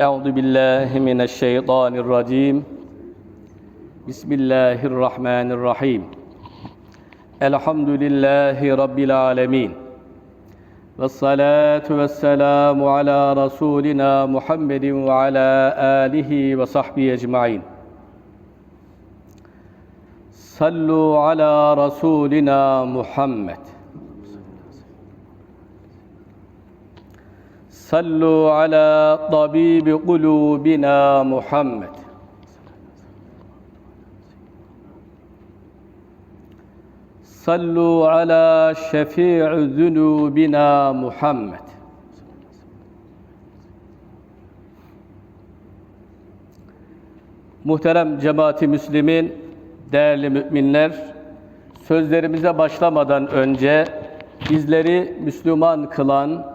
Euzu billahi mineşşeytanirracim. Bismillahirrahmanirrahim. Elhamdülillahi rabbil alamin. Ve salatu ve selamu ala rasulina Muhammedin ve ala alihi ve sahbihi ecmaîn. Sallu ala rasulina Muhammed صلوا على طبيب قلوبنا محمد صلوا على شفيع ذنوبنا محمد Muhterem cemaati Müslümin, değerli müminler, sözlerimize başlamadan önce bizleri Müslüman kılan,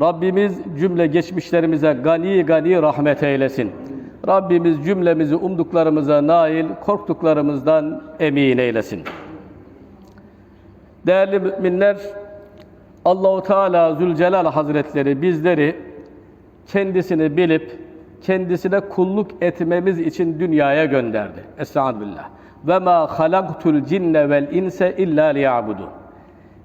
Rabbimiz cümle geçmişlerimize gani gani rahmet eylesin. Rabbimiz cümlemizi umduklarımıza nail, korktuklarımızdan emin eylesin. Değerli müminler, Allahu Teala Zülcelal Hazretleri bizleri kendisini bilip kendisine kulluk etmemiz için dünyaya gönderdi. Estağfirullah. Ve ma halaktul cinne vel inse illa liya'budu.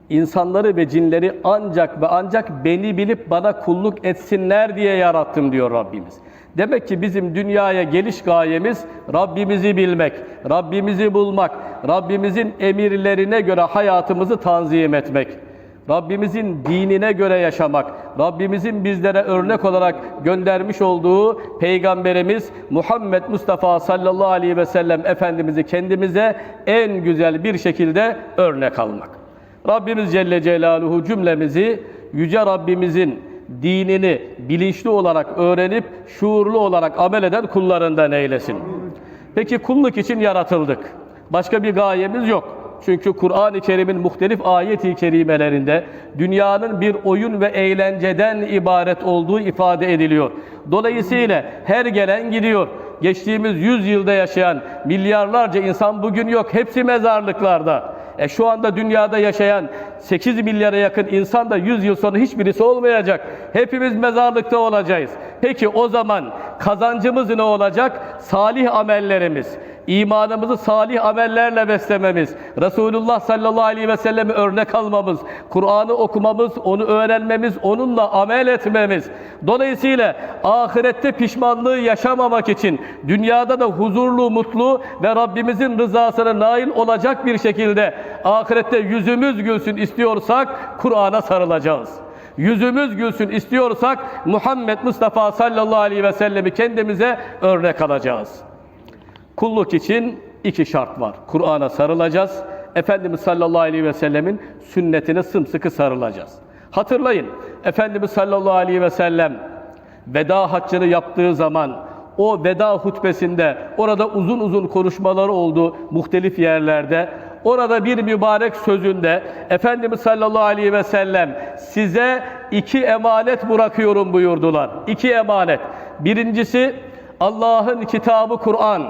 İnsanları ve cinleri ancak ve ancak beni bilip bana kulluk etsinler diye yarattım diyor Rabbimiz. Demek ki bizim dünyaya geliş gayemiz Rabbimizi bilmek, Rabbimizi bulmak, Rabbimizin emirlerine göre hayatımızı tanzim etmek. Rabbimizin dinine göre yaşamak, Rabbimizin bizlere örnek olarak göndermiş olduğu Peygamberimiz Muhammed Mustafa sallallahu aleyhi ve sellem Efendimiz'i kendimize en güzel bir şekilde örnek almak. Rabbimiz Celle Celaluhu cümlemizi Yüce Rabbimizin dinini bilinçli olarak öğrenip şuurlu olarak amel eden kullarından eylesin. Peki kulluk için yaratıldık. Başka bir gayemiz yok. Çünkü Kur'an-ı Kerim'in muhtelif ayet-i kerimelerinde dünyanın bir oyun ve eğlenceden ibaret olduğu ifade ediliyor. Dolayısıyla her gelen gidiyor. Geçtiğimiz 100 yılda yaşayan milyarlarca insan bugün yok. Hepsi mezarlıklarda. E şu anda dünyada yaşayan 8 milyara yakın insan da 100 yıl sonra hiçbirisi olmayacak. Hepimiz mezarlıkta olacağız. Peki o zaman kazancımız ne olacak? Salih amellerimiz. İmanımızı salih amellerle beslememiz, Resulullah sallallahu aleyhi ve sellemi örnek almamız, Kur'an'ı okumamız, onu öğrenmemiz, onunla amel etmemiz. Dolayısıyla ahirette pişmanlığı yaşamamak için dünyada da huzurlu, mutlu ve Rabbimizin rızasına nail olacak bir şekilde ahirette yüzümüz gülsün istiyorsak Kur'an'a sarılacağız yüzümüz gülsün istiyorsak Muhammed Mustafa sallallahu aleyhi ve sellemi kendimize örnek alacağız. Kulluk için iki şart var. Kur'an'a sarılacağız. Efendimiz sallallahu aleyhi ve sellemin sünnetine sımsıkı sarılacağız. Hatırlayın, Efendimiz sallallahu aleyhi ve sellem veda haccını yaptığı zaman o veda hutbesinde orada uzun uzun konuşmaları oldu muhtelif yerlerde. Orada bir mübarek sözünde Efendimiz sallallahu aleyhi ve sellem size iki emanet bırakıyorum buyurdular. İki emanet. Birincisi Allah'ın kitabı Kur'an.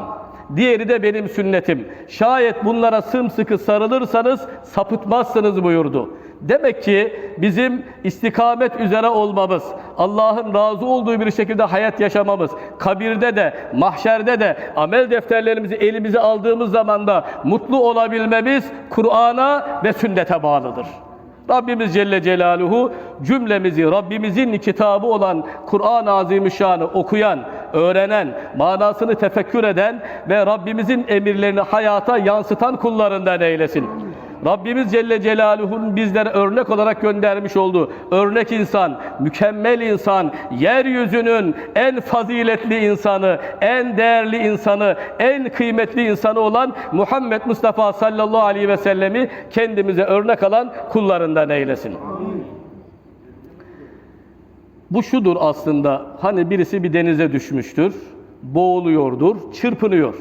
Diğeri de benim sünnetim. Şayet bunlara sımsıkı sarılırsanız sapıtmazsınız buyurdu. Demek ki bizim istikamet üzere olmamız, Allah'ın razı olduğu bir şekilde hayat yaşamamız, kabirde de, mahşerde de amel defterlerimizi elimize aldığımız zaman da mutlu olabilmemiz Kur'an'a ve sünnete bağlıdır. Rabbimiz Celle Celaluhu cümlemizi Rabbimizin kitabı olan Kur'an-ı Azimüşşan'ı okuyan, öğrenen, manasını tefekkür eden ve Rabbimizin emirlerini hayata yansıtan kullarından eylesin. Rabbimiz Celle Celaluhu'nun bizlere örnek olarak göndermiş olduğu örnek insan, mükemmel insan, yeryüzünün en faziletli insanı, en değerli insanı, en kıymetli insanı olan Muhammed Mustafa sallallahu aleyhi ve sellemi kendimize örnek alan kullarından eylesin. Bu şudur aslında. Hani birisi bir denize düşmüştür, boğuluyordur, çırpınıyor.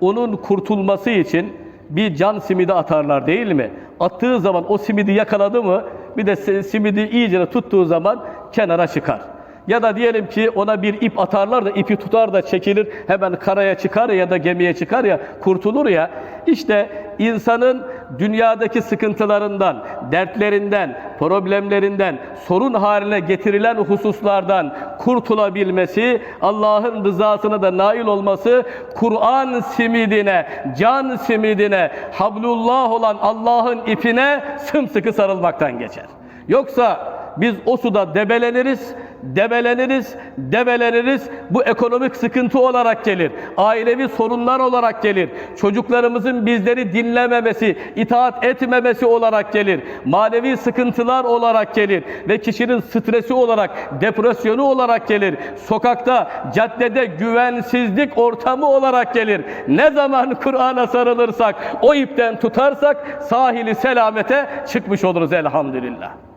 onun kurtulması için bir can simidi atarlar değil mi? Attığı zaman o simidi yakaladı mı bir de simidi iyice tuttuğu zaman kenara çıkar. Ya da diyelim ki ona bir ip atarlar da ipi tutar da çekilir hemen karaya çıkar ya da gemiye çıkar ya kurtulur ya. İşte insanın dünyadaki sıkıntılarından, dertlerinden, problemlerinden, sorun haline getirilen hususlardan kurtulabilmesi, Allah'ın rızasına da nail olması, Kur'an simidine, can simidine, hablullah olan Allah'ın ipine sımsıkı sarılmaktan geçer. Yoksa biz o suda debeleniriz, debeleniriz, debeleniriz. Bu ekonomik sıkıntı olarak gelir. Ailevi sorunlar olarak gelir. Çocuklarımızın bizleri dinlememesi, itaat etmemesi olarak gelir. Manevi sıkıntılar olarak gelir. Ve kişinin stresi olarak, depresyonu olarak gelir. Sokakta, caddede güvensizlik ortamı olarak gelir. Ne zaman Kur'an'a sarılırsak, o ipten tutarsak sahili selamete çıkmış oluruz elhamdülillah.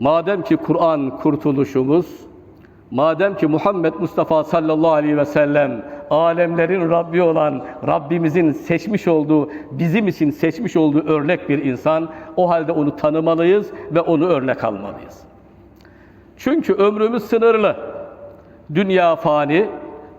Madem ki Kur'an kurtuluşumuz, madem ki Muhammed Mustafa sallallahu aleyhi ve sellem alemlerin Rabbi olan Rabbimizin seçmiş olduğu, bizim için seçmiş olduğu örnek bir insan, o halde onu tanımalıyız ve onu örnek almalıyız. Çünkü ömrümüz sınırlı. Dünya fani,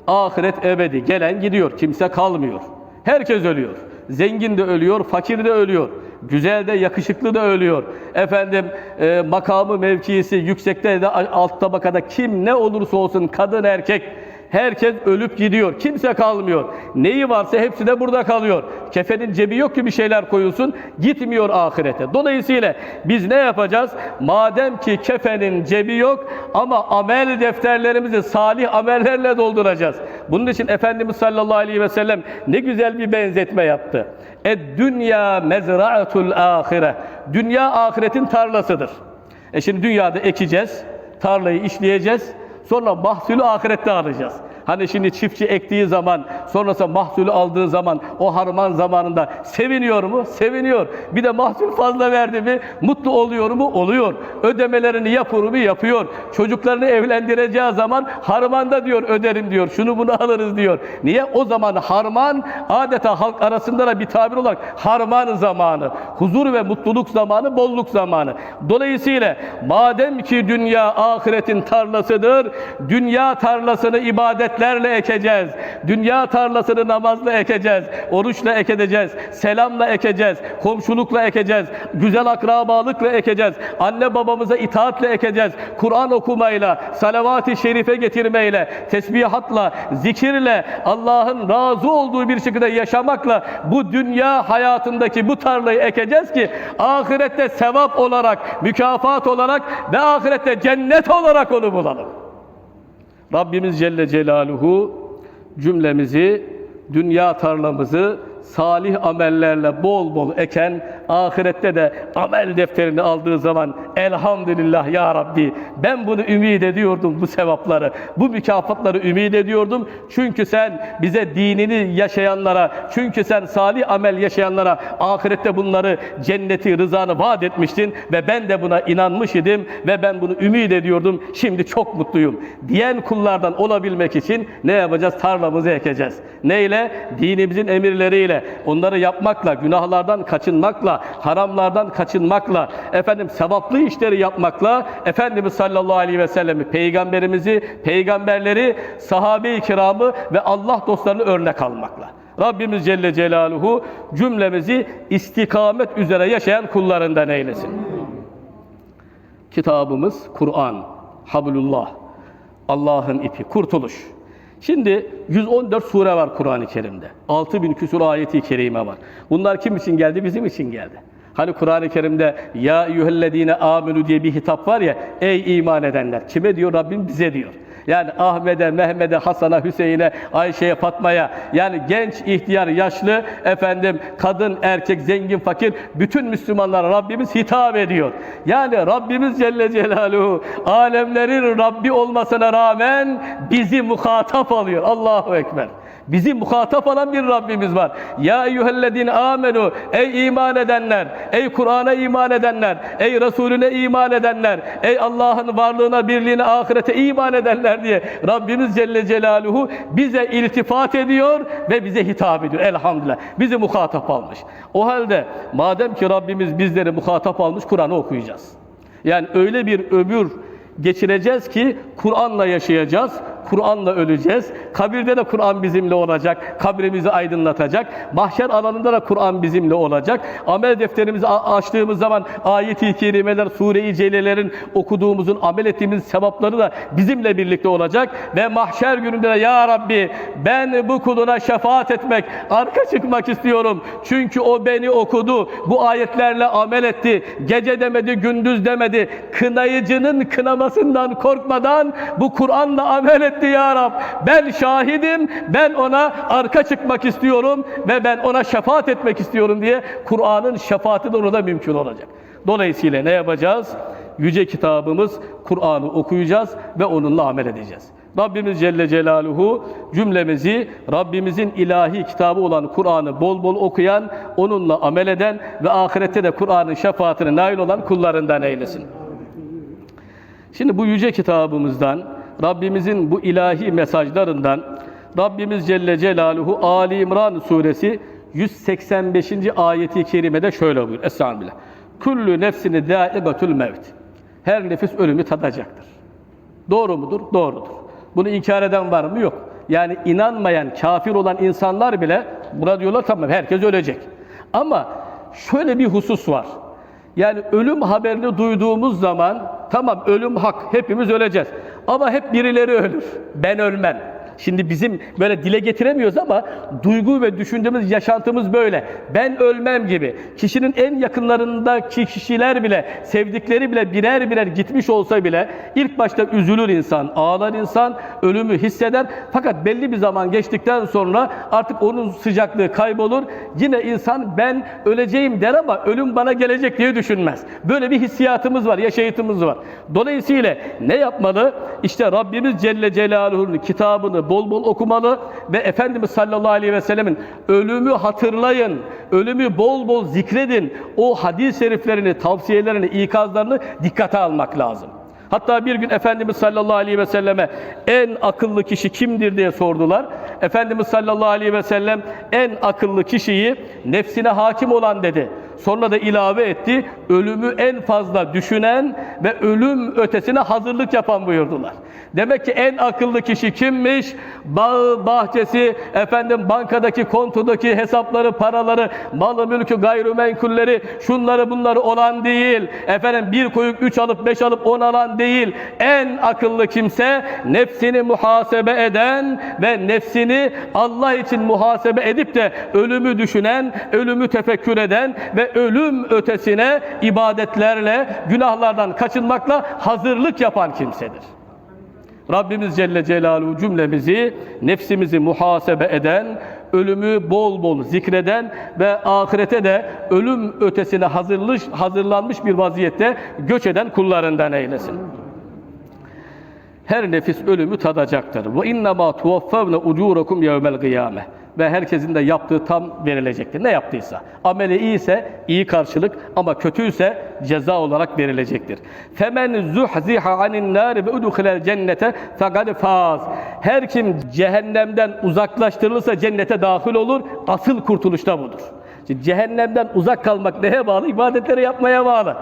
ahiret ebedi. Gelen gidiyor, kimse kalmıyor. Herkes ölüyor. Zengin de ölüyor, fakir de ölüyor. Güzel de, yakışıklı da ölüyor. Efendim e, makamı, mevkisi, yüksekte de alt tabakada kim ne olursa olsun kadın erkek Herkes ölüp gidiyor. Kimse kalmıyor. Neyi varsa hepsi de burada kalıyor. Kefenin cebi yok ki bir şeyler koyulsun. Gitmiyor ahirete. Dolayısıyla biz ne yapacağız? Madem ki kefenin cebi yok ama amel defterlerimizi salih amellerle dolduracağız. Bunun için Efendimiz sallallahu aleyhi ve sellem ne güzel bir benzetme yaptı. Ed dünya mezra'atul ahire. Dünya ahiretin tarlasıdır. E şimdi dünyada ekeceğiz, tarlayı işleyeceğiz. Sonra mahsulü ahirette alacağız. Hani şimdi çiftçi ektiği zaman, sonrasında mahsulü aldığı zaman, o harman zamanında seviniyor mu? Seviniyor. Bir de mahsul fazla verdi mi? Mutlu oluyor mu? Oluyor. Ödemelerini yapıyor mu? Yapıyor. Çocuklarını evlendireceği zaman harmanda diyor öderim diyor. Şunu bunu alırız diyor. Niye? O zaman harman adeta halk arasında da bir tabir olarak harman zamanı. Huzur ve mutluluk zamanı, bolluk zamanı. Dolayısıyla madem ki dünya ahiretin tarlasıdır, dünya tarlasını ibadetlerle ekeceğiz. Dünya tarlasını namazla ekeceğiz. Oruçla ekeceğiz. Selamla ekeceğiz. Komşulukla ekeceğiz. Güzel akrabalıkla ekeceğiz. Anne babamıza itaatle ekeceğiz. Kur'an okumayla, salavat-ı şerife getirmeyle, tesbihatla, zikirle, Allah'ın razı olduğu bir şekilde yaşamakla bu dünya hayatındaki bu tarlayı ekeceğiz ki ahirette sevap olarak, mükafat olarak ve ahirette cennet olarak onu bulalım. Rabbimiz Celle Celaluhu cümlemizi, dünya tarlamızı salih amellerle bol bol eken, ahirette de amel defterini aldığı zaman elhamdülillah ya Rabbi ben bunu ümit ediyordum bu sevapları, bu mükafatları ümit ediyordum. Çünkü sen bize dinini yaşayanlara, çünkü sen salih amel yaşayanlara ahirette bunları cenneti, rızanı vaat etmiştin ve ben de buna inanmış idim ve ben bunu ümit ediyordum. Şimdi çok mutluyum. Diyen kullardan olabilmek için ne yapacağız? Tarlamızı ekeceğiz. Neyle? Dinimizin emirleriyle, onları yapmakla, günahlardan kaçınmakla, haramlardan kaçınmakla, efendim sevaplı işleri yapmakla, Efendimiz sallallahu aleyhi ve sellemi, peygamberimizi, peygamberleri, sahabe-i kiramı ve Allah dostlarını örnek almakla. Rabbimiz Celle Celaluhu cümlemizi istikamet üzere yaşayan kullarından eylesin. Kitabımız Kur'an, Hablullah, Allah'ın ipi, kurtuluş. Şimdi 114 sure var Kur'an-ı Kerim'de. 6000 küsur ayeti kerime var. Bunlar kim için geldi? Bizim için geldi. Hani Kur'an-ı Kerim'de ya eyyühellezine amenu diye bir hitap var ya ey iman edenler. Kime diyor Rabbim? Bize diyor. Yani Ahmet'e, Mehmet'e, Hasan'a, Hüseyin'e, Ayşe'ye, Fatma'ya yani genç, ihtiyar, yaşlı, efendim kadın, erkek, zengin, fakir bütün Müslümanlara Rabbimiz hitap ediyor. Yani Rabbimiz Celle Celaluhu alemlerin Rabbi olmasına rağmen bizi muhatap alıyor. Allahu Ekber. Bizi muhatap alan bir Rabbimiz var. Ya eyyühellezine amenu ey iman edenler, ey Kur'an'a iman edenler, ey Resulüne iman edenler, ey Allah'ın varlığına, birliğine, ahirete iman edenler diye Rabbimiz Celle Celaluhu bize iltifat ediyor ve bize hitap ediyor. Elhamdülillah. Bizi muhatap almış. O halde madem ki Rabbimiz bizleri muhatap almış Kur'an'ı okuyacağız. Yani öyle bir ömür geçireceğiz ki Kur'an'la yaşayacağız, Kur'an'la öleceğiz. Kabirde de Kur'an bizimle olacak, kabrimizi aydınlatacak. Mahşer alanında da Kur'an bizimle olacak. Amel defterimizi açtığımız zaman ayet-i kerimeler, sure-i celilelerin okuduğumuzun, amel ettiğimiz sevapları da bizimle birlikte olacak. Ve mahşer gününde de Ya Rabbi ben bu kuluna şefaat etmek, arka çıkmak istiyorum. Çünkü o beni okudu, bu ayetlerle amel etti. Gece demedi, gündüz demedi. Kınayıcının kınamasından korkmadan bu Kur'an'la amel etti ya Rab. Ben şahidim, ben ona arka çıkmak istiyorum ve ben ona şefaat etmek istiyorum diye Kur'an'ın şefaati de orada mümkün olacak. Dolayısıyla ne yapacağız? Yüce kitabımız Kur'an'ı okuyacağız ve onunla amel edeceğiz. Rabbimiz Celle Celaluhu cümlemizi Rabbimizin ilahi kitabı olan Kur'an'ı bol bol okuyan, onunla amel eden ve ahirette de Kur'an'ın şefaatine nail olan kullarından eylesin. Şimdi bu yüce kitabımızdan, Rabbimizin bu ilahi mesajlarından Rabbimiz Celle Celaluhu Ali İmran suresi 185. ayeti kerimede şöyle buyuruyor. Estağfirullah. Kullu nefsini zâigatül mevt. Her nefis ölümü tadacaktır. Doğru mudur? Doğrudur. Bunu inkar eden var mı? Yok. Yani inanmayan, kafir olan insanlar bile buna diyorlar tamam herkes ölecek. Ama şöyle bir husus var. Yani ölüm haberini duyduğumuz zaman tamam ölüm hak hepimiz öleceğiz. Ama hep birileri ölür. Ben ölmem. Şimdi bizim böyle dile getiremiyoruz ama duygu ve düşündüğümüz yaşantımız böyle. Ben ölmem gibi. Kişinin en yakınlarındaki kişiler bile, sevdikleri bile birer birer gitmiş olsa bile ilk başta üzülür insan, ağlar insan, ölümü hisseder. Fakat belli bir zaman geçtikten sonra artık onun sıcaklığı kaybolur. Yine insan ben öleceğim der ama ölüm bana gelecek diye düşünmez. Böyle bir hissiyatımız var, yaşayıtımız var. Dolayısıyla ne yapmalı? İşte Rabbimiz Celle Celaluhu'nun kitabını bol bol okumalı ve Efendimiz sallallahu aleyhi ve sellemin ölümü hatırlayın, ölümü bol bol zikredin. O hadis-i şeriflerini, tavsiyelerini, ikazlarını dikkate almak lazım. Hatta bir gün Efendimiz sallallahu aleyhi ve selleme en akıllı kişi kimdir diye sordular. Efendimiz sallallahu aleyhi ve sellem en akıllı kişiyi nefsine hakim olan dedi. Sonra da ilave etti. Ölümü en fazla düşünen ve ölüm ötesine hazırlık yapan buyurdular. Demek ki en akıllı kişi kimmiş? Bağı, bahçesi, efendim bankadaki kontodaki hesapları, paraları, malı, mülkü, gayrimenkulleri, şunları bunları olan değil. Efendim bir koyuk üç alıp beş alıp on alan değil. En akıllı kimse nefsini muhasebe eden ve nefsini Allah için muhasebe edip de ölümü düşünen, ölümü tefekkür eden ve ölüm ötesine ibadetlerle, günahlardan kaçınmakla hazırlık yapan kimsedir. Rabbimiz Celle Celaluhu cümlemizi nefsimizi muhasebe eden, ölümü bol bol zikreden ve ahirete de ölüm ötesine hazırlanmış, hazırlanmış bir vaziyette göç eden kullarından eylesin. Her nefis ölümü tadacaktır. Ve innema tuvaffavne ucurakum yevmel kıyame. Ve herkesin de yaptığı tam verilecektir. Ne yaptıysa. Ameli iyiyse iyi karşılık ama kötüyse ceza olarak verilecektir. Femen zuhziha anin nar ve udkhilel cennete fekad faz. Her kim cehennemden uzaklaştırılırsa cennete dahil olur. Asıl kurtuluş da budur. Cehennemden uzak kalmak neye bağlı? İbadetleri yapmaya bağlı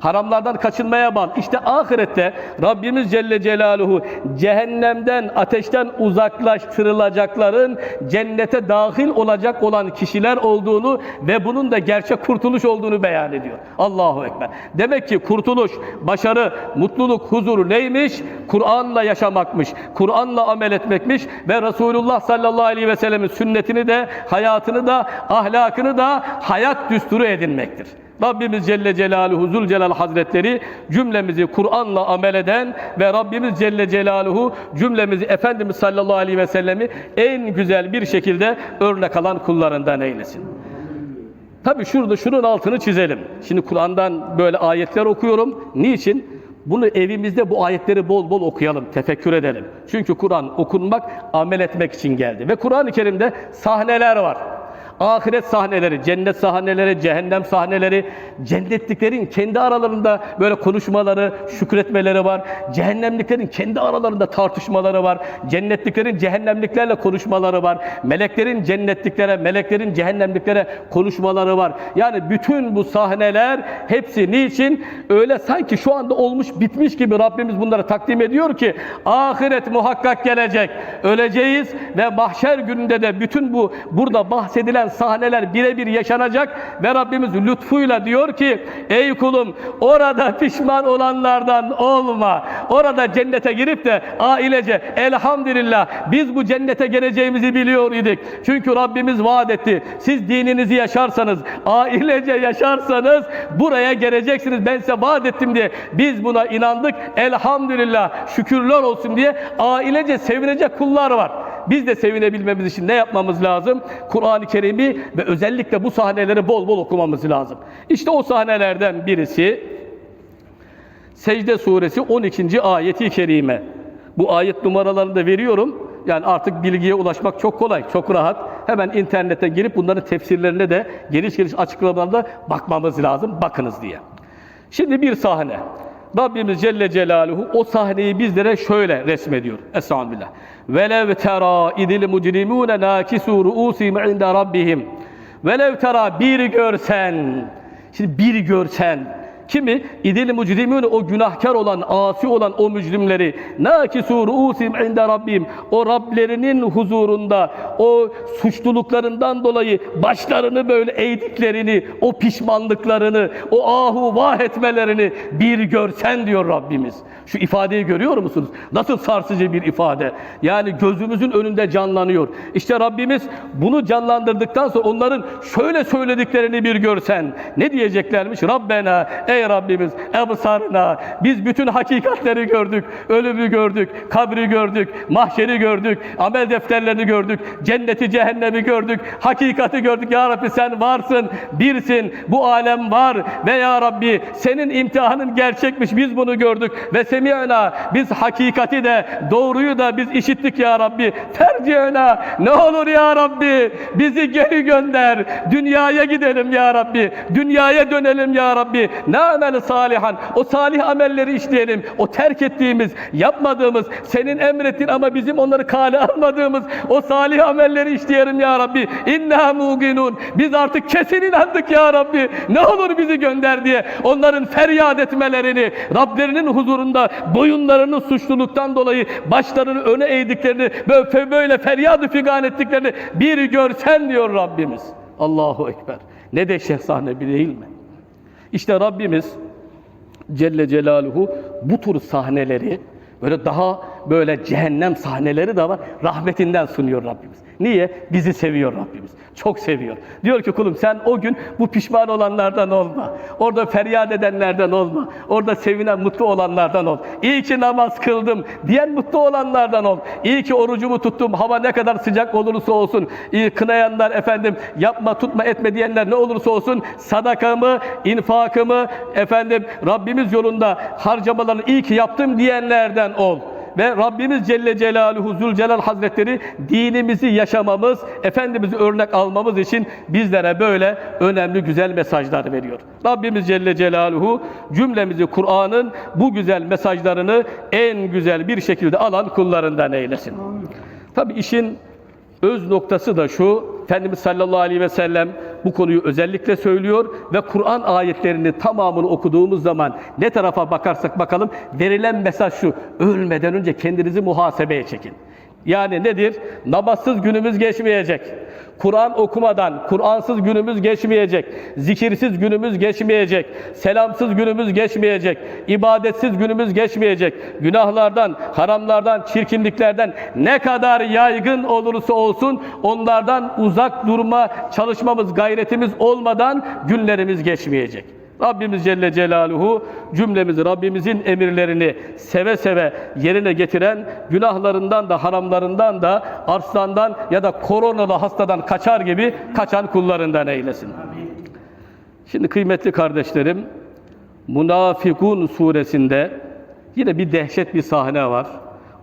haramlardan kaçınmaya bağlı. İşte ahirette Rabbimiz Celle Celaluhu cehennemden, ateşten uzaklaştırılacakların cennete dahil olacak olan kişiler olduğunu ve bunun da gerçek kurtuluş olduğunu beyan ediyor. Allahu Ekber. Demek ki kurtuluş, başarı, mutluluk, huzur neymiş? Kur'an'la yaşamakmış, Kur'an'la amel etmekmiş ve Resulullah sallallahu aleyhi ve sellemin sünnetini de, hayatını da, ahlakını da hayat düsturu edinmektir. Rabbimiz Celle Celaluhu Zülcelal Hazretleri cümlemizi Kur'an'la amel eden ve Rabbimiz Celle Celaluhu cümlemizi Efendimiz sallallahu aleyhi ve sellemi en güzel bir şekilde örnek alan kullarından eylesin. Tabi şurada şunun altını çizelim. Şimdi Kur'an'dan böyle ayetler okuyorum. Niçin? Bunu evimizde bu ayetleri bol bol okuyalım, tefekkür edelim. Çünkü Kur'an okunmak, amel etmek için geldi. Ve Kur'an-ı Kerim'de sahneler var. Ahiret sahneleri, cennet sahneleri, cehennem sahneleri, cennetliklerin kendi aralarında böyle konuşmaları, şükretmeleri var. Cehennemliklerin kendi aralarında tartışmaları var. Cennetliklerin cehennemliklerle konuşmaları var. Meleklerin cennetliklere, meleklerin cehennemliklere konuşmaları var. Yani bütün bu sahneler hepsi niçin? Öyle sanki şu anda olmuş bitmiş gibi Rabbimiz bunları takdim ediyor ki ahiret muhakkak gelecek. Öleceğiz ve mahşer gününde de bütün bu burada bahsedilen sahneler birebir yaşanacak ve Rabbimiz lütfuyla diyor ki ey kulum orada pişman olanlardan olma. Orada cennete girip de ailece elhamdülillah biz bu cennete geleceğimizi biliyor idik. Çünkü Rabbimiz vaat etti. Siz dininizi yaşarsanız, ailece yaşarsanız buraya geleceksiniz. Ben size vaat ettim diye biz buna inandık. Elhamdülillah şükürler olsun diye ailece sevinecek kullar var. Biz de sevinebilmemiz için ne yapmamız lazım? Kur'an-ı Kerim'i ve özellikle bu sahneleri bol bol okumamız lazım. İşte o sahnelerden birisi Secde suresi 12. ayeti kerime. Bu ayet numaralarını da veriyorum. Yani artık bilgiye ulaşmak çok kolay, çok rahat. Hemen internete girip bunların tefsirlerine de geniş geniş açıklamalarına bakmamız lazım. Bakınız diye. Şimdi bir sahne. Rabbimiz Celle Celaluhu o sahneyi bizlere şöyle resmediyor. Estağfirullah. Velev tera idil mujrimune nakisu ruusihim inde rabbihim. Velev tera bir görsen. Şimdi bir görsen. Kimi? İdil mucrimun o günahkar olan, asi olan o mücrimleri nakisu ruusim inde rabbim o Rablerinin huzurunda o suçluluklarından dolayı başlarını böyle eğdiklerini, o pişmanlıklarını, o ahu vah etmelerini bir görsen diyor Rabbimiz. Şu ifadeyi görüyor musunuz? Nasıl sarsıcı bir ifade. Yani gözümüzün önünde canlanıyor. İşte Rabbimiz bunu canlandırdıktan sonra onların şöyle söylediklerini bir görsen. Ne diyeceklermiş? Rabbena ey Rabbimiz ebsarına biz bütün hakikatleri gördük. Ölümü gördük, kabri gördük, mahşeri gördük, amel defterlerini gördük, cenneti cehennemi gördük, hakikati gördük. Ya Rabbi sen varsın, birsin, bu alem var ve Ya Rabbi senin imtihanın gerçekmiş biz bunu gördük ve semi'na biz hakikati de doğruyu da biz işittik Ya Rabbi. Tercihna ne olur Ya Rabbi bizi geri gönder. Dünyaya gidelim Ya Rabbi. Dünyaya dönelim Ya Rabbi. Ne amel salihan. O salih amelleri işleyelim. O terk ettiğimiz, yapmadığımız, senin emrettin ama bizim onları kale almadığımız o salih amelleri işleyelim Ya Rabbi. İnna muginun. Biz artık kesin inandık Ya Rabbi. Ne olur bizi gönder diye onların feryat etmelerini, Rablerinin huzurunda boyunlarını suçluluktan dolayı başlarını öne eğdiklerini, böyle, böyle feryadı figan ettiklerini bir görsen diyor Rabbimiz. Allahu Ekber. Ne dehşet sahne bir değil mi? İşte Rabbimiz Celle Celaluhu bu tür sahneleri böyle daha böyle cehennem sahneleri de var. Rahmetinden sunuyor Rabbimiz. Niye? Bizi seviyor Rabbimiz. Çok seviyor. Diyor ki kulum sen o gün bu pişman olanlardan olma. Orada feryat edenlerden olma. Orada sevinen, mutlu olanlardan ol. İyi ki namaz kıldım diyen mutlu olanlardan ol. İyi ki orucumu tuttum. Hava ne kadar sıcak olursa olsun. İyi kınayanlar efendim yapma tutma etme diyenler ne olursa olsun sadakamı, infakımı efendim Rabbimiz yolunda harcamalarını iyi ki yaptım diyenlerden ol. Ve Rabbimiz Celle Celaluhu Zülcelal Hazretleri dinimizi yaşamamız, Efendimiz'i örnek almamız için bizlere böyle önemli güzel mesajlar veriyor. Rabbimiz Celle Celaluhu cümlemizi Kur'an'ın bu güzel mesajlarını en güzel bir şekilde alan kullarından eylesin. Tabi işin öz noktası da şu, Efendimiz sallallahu aleyhi ve sellem bu konuyu özellikle söylüyor ve Kur'an ayetlerini tamamını okuduğumuz zaman ne tarafa bakarsak bakalım verilen mesaj şu, ölmeden önce kendinizi muhasebeye çekin. Yani nedir? Namazsız günümüz geçmeyecek. Kur'an okumadan, Kur'ansız günümüz geçmeyecek. Zikirsiz günümüz geçmeyecek. Selamsız günümüz geçmeyecek. ibadetsiz günümüz geçmeyecek. Günahlardan, haramlardan, çirkinliklerden ne kadar yaygın olursa olsun onlardan uzak durma çalışmamız, gayretimiz olmadan günlerimiz geçmeyecek. Rabbimiz Celle Celaluhu cümlemizi Rabbimizin emirlerini seve seve yerine getiren günahlarından da haramlarından da arslandan ya da koronalı hastadan kaçar gibi kaçan kullarından eylesin. Şimdi kıymetli kardeşlerim Münafikun suresinde Yine bir dehşet bir sahne var.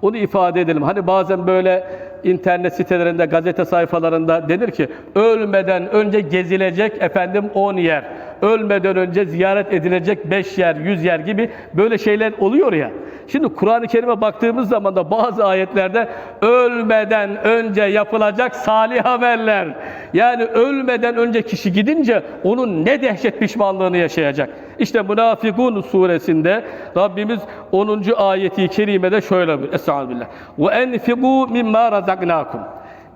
Onu ifade edelim. Hani bazen böyle internet sitelerinde, gazete sayfalarında denir ki ölmeden önce gezilecek efendim 10 yer. Ölmeden önce ziyaret edilecek 5 yer, 100 yer gibi böyle şeyler oluyor ya. Şimdi Kur'an-ı Kerim'e baktığımız zaman da bazı ayetlerde ölmeden önce yapılacak salih haberler. Yani ölmeden önce kişi gidince onun ne dehşet pişmanlığını yaşayacak. İşte Münafıkun suresinde Rabbimiz 10. ayeti kerimede şöyle buyuruyor. Estağfirullah. Ve enfiqu mimma razaknakum.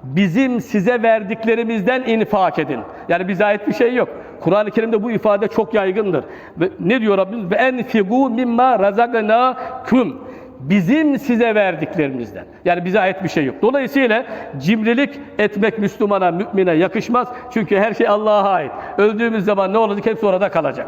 Bizim size verdiklerimizden infak edin. Yani bize ait bir şey yok. Kur'an-ı Kerim'de bu ifade çok yaygındır. Ve ne diyor Rabbimiz? Ve enfiqu mimma razaknakum. Bizim size verdiklerimizden. Yani bize ait bir şey yok. Dolayısıyla cimrilik etmek Müslümana, mümine yakışmaz. Çünkü her şey Allah'a ait. Öldüğümüz zaman ne olacak? Hepsi orada kalacak.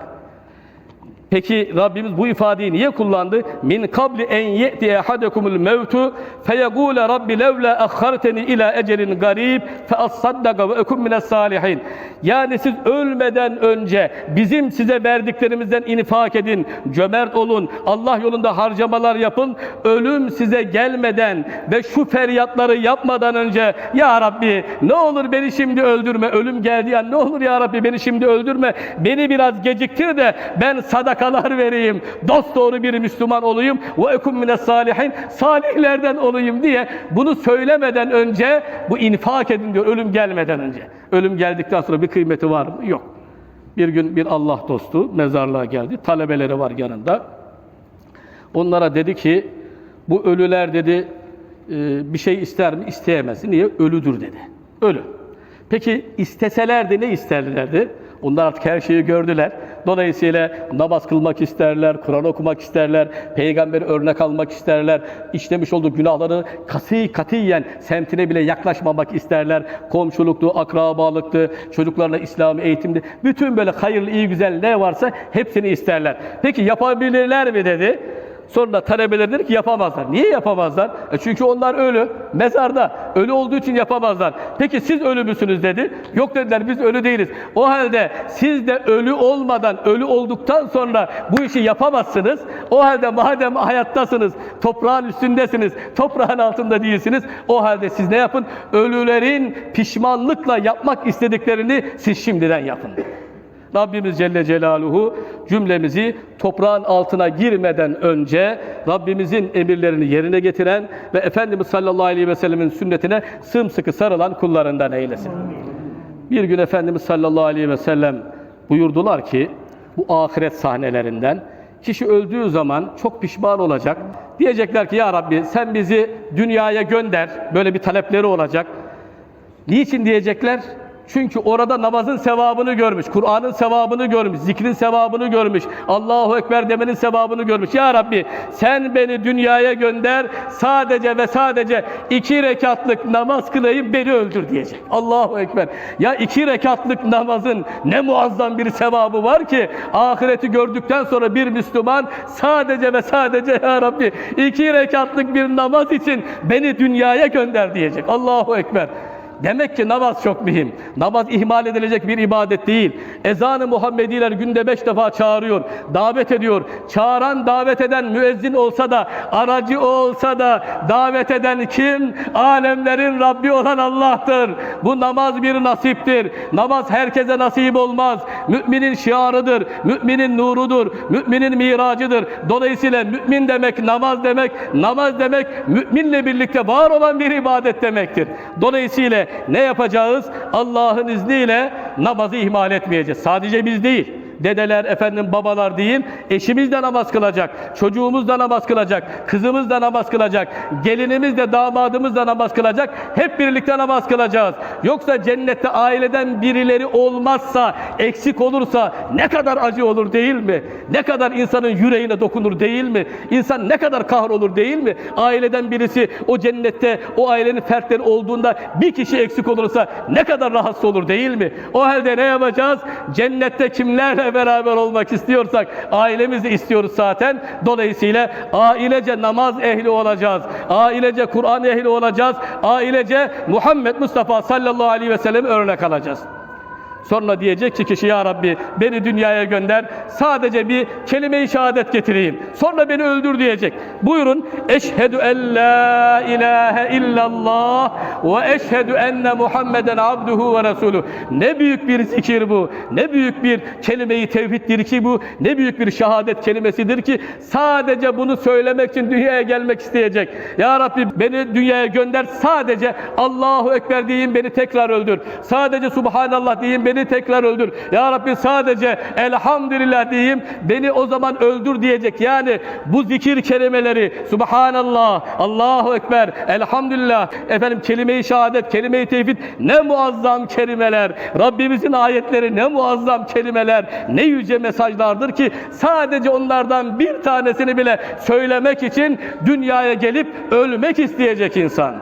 Peki Rabbimiz bu ifadeyi niye kullandı? Min kabli en ye'ti ahadekumul mevtu feyegule rabbi levla akharteni ila ecelin garib fe assaddaka ve ekun mines salihin. Yani siz ölmeden önce bizim size verdiklerimizden infak edin, cömert olun, Allah yolunda harcamalar yapın. Ölüm size gelmeden ve şu feryatları yapmadan önce ya Rabbi ne olur beni şimdi öldürme. Ölüm geldi ya ne olur ya Rabbi beni şimdi öldürme. Beni biraz geciktir de ben sadakalar vereyim. Dost doğru bir Müslüman olayım. Ve ekun mines salihin. Salihlerden olayım diye bunu söylemeden önce bu infak edin diyor ölüm gelmeden önce. Ölüm geldikten sonra bir kıymeti var mı? Yok. Bir gün bir Allah dostu mezarlığa geldi. Talebeleri var yanında. Onlara dedi ki bu ölüler dedi e, bir şey ister mi? İsteyemez. Niye? Ölüdür dedi. Ölü. Peki isteselerdi ne isterlerdi? Onlar artık her şeyi gördüler. Dolayısıyla namaz kılmak isterler, Kur'an okumak isterler, peygamberi örnek almak isterler, işlemiş olduğu günahları kati katiyen semtine bile yaklaşmamak isterler. Komşuluktu, akrabalıktı, çocuklarına İslami eğitimdi. Bütün böyle hayırlı, iyi, güzel ne varsa hepsini isterler. Peki yapabilirler mi dedi. Sonra talebeler dedi ki yapamazlar. Niye yapamazlar? E çünkü onlar ölü, mezarda. Ölü olduğu için yapamazlar. Peki siz ölü müsünüz dedi. Yok dediler biz ölü değiliz. O halde siz de ölü olmadan, ölü olduktan sonra bu işi yapamazsınız. O halde madem hayattasınız, toprağın üstündesiniz, toprağın altında değilsiniz. O halde siz ne yapın? Ölülerin pişmanlıkla yapmak istediklerini siz şimdiden yapın. Rabbimiz Celle Celaluhu cümlemizi toprağın altına girmeden önce Rabbimizin emirlerini yerine getiren ve Efendimiz sallallahu aleyhi ve sellemin sünnetine sımsıkı sarılan kullarından eylesin. Bir gün Efendimiz sallallahu aleyhi ve sellem buyurdular ki bu ahiret sahnelerinden kişi öldüğü zaman çok pişman olacak. Diyecekler ki ya Rabbi sen bizi dünyaya gönder. Böyle bir talepleri olacak. Niçin diyecekler? Çünkü orada namazın sevabını görmüş, Kur'an'ın sevabını görmüş, zikrin sevabını görmüş, Allahu Ekber demenin sevabını görmüş. Ya Rabbi sen beni dünyaya gönder, sadece ve sadece iki rekatlık namaz kılayım beni öldür diyecek. Allahu Ekber. Ya iki rekatlık namazın ne muazzam bir sevabı var ki ahireti gördükten sonra bir Müslüman sadece ve sadece Ya Rabbi iki rekatlık bir namaz için beni dünyaya gönder diyecek. Allahu Ekber. Demek ki namaz çok mühim. Namaz ihmal edilecek bir ibadet değil. Ezan-ı Muhammediler günde beş defa çağırıyor, davet ediyor. Çağıran, davet eden müezzin olsa da, aracı olsa da, davet eden kim? Alemlerin Rabbi olan Allah'tır. Bu namaz bir nasiptir. Namaz herkese nasip olmaz. Müminin şiarıdır, müminin nurudur, müminin miracıdır. Dolayısıyla mümin demek, namaz demek, namaz demek müminle birlikte var olan bir ibadet demektir. Dolayısıyla ne yapacağız? Allah'ın izniyle namazı ihmal etmeyeceğiz. Sadece biz değil. Dedeler, efendim babalar diyeyim, eşimiz de namaz kılacak, çocuğumuz da namaz kılacak, kızımız da namaz kılacak, gelinimiz de damadımız da namaz kılacak. Hep birlikte namaz kılacağız. Yoksa cennette aileden birileri olmazsa, eksik olursa ne kadar acı olur değil mi? Ne kadar insanın yüreğine dokunur değil mi? İnsan ne kadar kahrolur değil mi? Aileden birisi o cennette o ailenin fertleri olduğunda bir kişi eksik olursa ne kadar rahatsız olur değil mi? O halde ne yapacağız? Cennette kimlerle beraber olmak istiyorsak ailemizi istiyoruz zaten. Dolayısıyla ailece namaz ehli olacağız. Ailece Kur'an ehli olacağız. Ailece Muhammed Mustafa sallallahu aleyhi ve sellem örnek alacağız. Sonra diyecek ki kişi ya Rabbi beni dünyaya gönder. Sadece bir kelime-i şehadet getireyim. Sonra beni öldür diyecek. Buyurun. Eşhedü en la ilahe illallah ve eşhedü enne Muhammeden abduhu ve resulü. Ne büyük bir zikir bu. Ne büyük bir kelime-i tevhiddir ki bu. Ne büyük bir şehadet kelimesidir ki sadece bunu söylemek için dünyaya gelmek isteyecek. Ya Rabbi beni dünyaya gönder. Sadece Allahu Ekber diyeyim beni tekrar öldür. Sadece Subhanallah diyeyim beni tekrar öldür. Ya Rabbi sadece Elhamdülillah diyeyim beni o zaman öldür diyecek. Yani bu zikir kelimeleri Subhanallah, Allahu Ekber, Elhamdülillah, efendim kelime-i şehadet, kelime-i tevhid ne muazzam kelimeler. Rabbimizin ayetleri ne muazzam kelimeler, ne yüce mesajlardır ki sadece onlardan bir tanesini bile söylemek için dünyaya gelip ölmek isteyecek insan.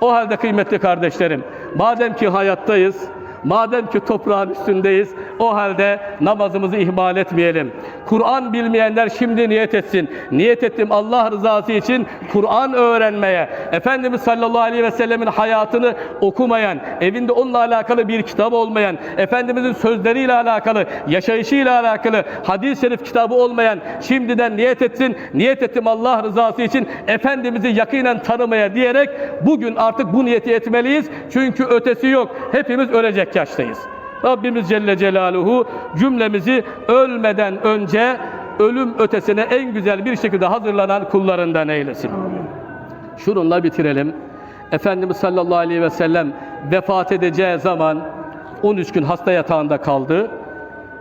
O halde kıymetli kardeşlerim, madem ki hayattayız, madem ki toprağın üstündeyiz, o halde namazımızı ihmal etmeyelim. Kur'an bilmeyenler şimdi niyet etsin. Niyet ettim Allah rızası için Kur'an öğrenmeye. Efendimiz sallallahu aleyhi ve sellemin hayatını okumayan, evinde onunla alakalı bir kitap olmayan, Efendimizin sözleriyle alakalı, yaşayışıyla alakalı hadis-i şerif kitabı olmayan şimdiden niyet etsin. Niyet ettim Allah rızası için Efendimiz'i yakinen tanımaya diyerek bugün artık bu niyeti etmeliyiz. Çünkü ötesi yok. Hepimiz ölecek yaştayız. Rabbimiz Celle Celaluhu cümlemizi ölmeden önce ölüm ötesine en güzel bir şekilde hazırlanan kullarından eylesin. Şununla bitirelim. Efendimiz sallallahu aleyhi ve sellem vefat edeceği zaman 13 gün hasta yatağında kaldı.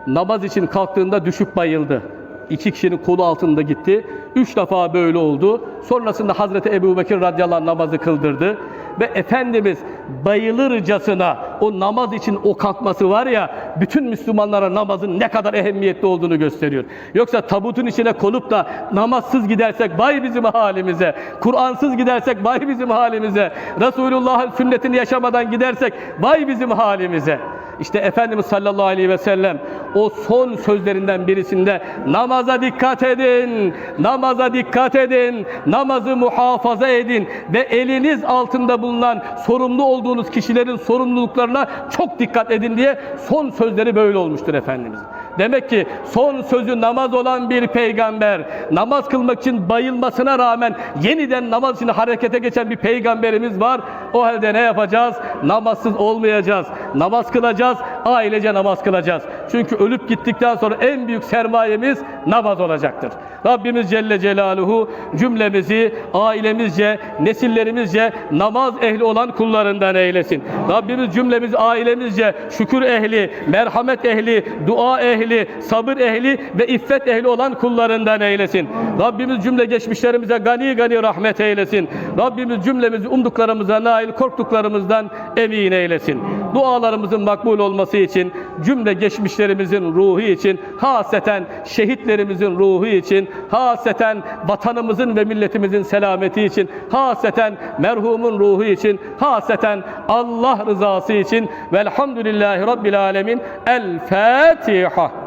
Namaz için kalktığında düşüp bayıldı. İki kişinin kolu altında gitti. Üç defa böyle oldu. Sonrasında Hazreti Ebu Bekir radıyallahu anh namazı kıldırdı. Ve Efendimiz bayılırcasına o namaz için o kalkması var ya bütün Müslümanlara namazın ne kadar ehemmiyetli olduğunu gösteriyor. Yoksa tabutun içine konup da namazsız gidersek vay bizim halimize. Kur'ansız gidersek vay bizim halimize. Resulullah'ın sünnetini yaşamadan gidersek vay bizim halimize. İşte Efendimiz sallallahu aleyhi ve sellem o son sözlerinden birisinde namaza dikkat edin, namaza dikkat edin, namazı muhafaza edin ve eliniz altında bulunan sorumlu olduğunuz kişilerin sorumluluklarına çok dikkat edin diye son sözleri böyle olmuştur Efendimiz. Demek ki son sözü namaz olan bir peygamber, namaz kılmak için bayılmasına rağmen yeniden namaz için harekete geçen bir peygamberimiz var. O halde ne yapacağız? Namazsız olmayacağız. Namaz kılacağız, ailece namaz kılacağız. Çünkü ölüp gittikten sonra en büyük sermayemiz namaz olacaktır. Rabbimiz Celle Celaluhu cümlemizi ailemizce, nesillerimizce namaz ehli olan kullarından eylesin. Rabbimiz cümlemiz ailemizce şükür ehli, merhamet ehli, dua ehli, sabır ehli ve iffet ehli olan kullarından eylesin. Rabbimiz cümle geçmişlerimize gani gani rahmet eylesin. Rabbimiz cümlemizi umduklarımıza nail, korktuklarımızdan emin eylesin. Dualarımızın makbul olması için, cümle geçmişlerimizin ruhu için, haseten şehitlerimizin ruhu için, haseten vatanımızın ve milletimizin selameti için, haseten merhumun ruhu için, haseten Allah rızası için velhamdülillahi rabbil alemin. El Fatiha.